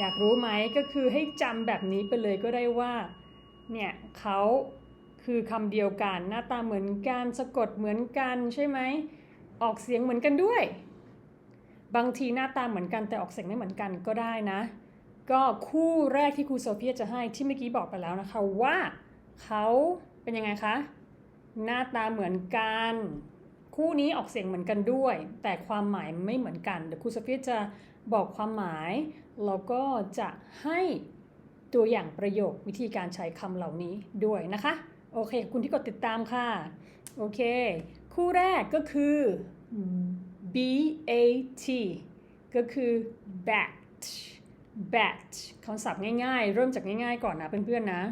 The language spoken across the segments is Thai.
อยากรู้ไหมก็คือให้จำแบบนี้ไปเลยก็ได้ว่าเนี่ยเขาคือคำเดียวกัน หน้าตาเหมือนกันสะกดเหมือนกันใช่ไหมออกเสียงเหมือนกันด้วย บางทีหน้าตาเหมือนกันแต่ออกเสียงไม่เหมือนกันก็ได้นะ ก็คู่แรกที่ครูโซเฟียจะให้ที่เมื่อกี้บอกไปแล้วนะคะว่าเขาเป็นยังไงคะ หน้าตาเหมือนกัน คู่นี้ออกเสียงเหมือนกันด้วย แต่ความหมายไม่เหมือนกัน เดี๋ยวครูโซเฟียจะบอกความหมาย แล้วก็จะให้ตัวอย่างประโยควิธีการใช้คำเหล่านี้ด้วยนะคะ โอเค คุณที่กดติดตามค่ะ โอเค คู่แรกก็คือ B A T ก็คือ bat bat คำศัพท์ง่ายๆ เริ่มจากง่ายๆก่อนนะเพื่อนๆนะ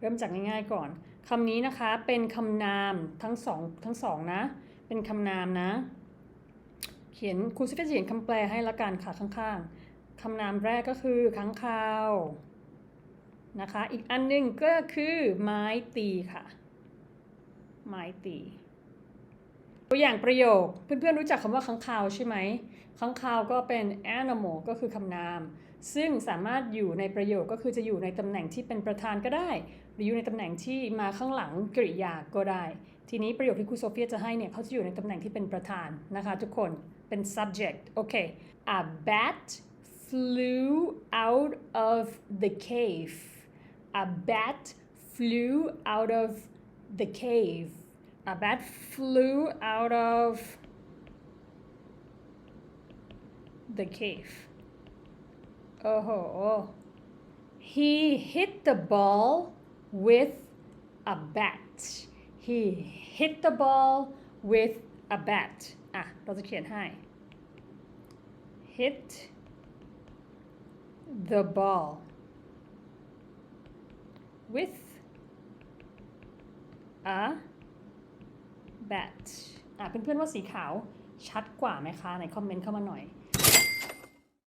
เริ่มจากง่ายๆก่อนคำนี้นะคะเป็นคำนามทั้งสองทั้งสองนะ เป็นคำนามนะ เขียนครูซิฟจะเขียนคำแปลให้ละกันค่ะข้างๆคำนามแรกก็คือค้างคาวนะคะ อีกอันหนึงก็คือไม้ตีค่ะ ไม้ตี ตัวอย่างประโยคเพื่อนๆรู้จักคำว่าค้างคาวใช่ไหมค้างคาวก็เป็น animal ก็คือคำนาม ซึ่งสามารถอยู่ในประโยคก็คือจะอยู่ในตำแหน่งที่เป็นประธานก็ได้ หรืออยู่ในตำแหน่งที่มาข้างหลังกริยาก็ได้ ทีนี้ประโยคที่ครูโซเฟียจะให้เนี่ยเขาจะอยู่ในตำแหน่งที่เป็นประธานนะคะทุกคนเป็น subject โอเค a bat flew out of the cave a bat flew out of the cave a bat flew out of the cave โอ้โห he hit the ball with a bat he hit the ball with a bat อะ เราจะเขียนให้ hit the ball with a bat อะเพื่อนๆว่าสีขาวชัดกว่าไหมคะไหนคอมเมนต์เข้ามาหน่อย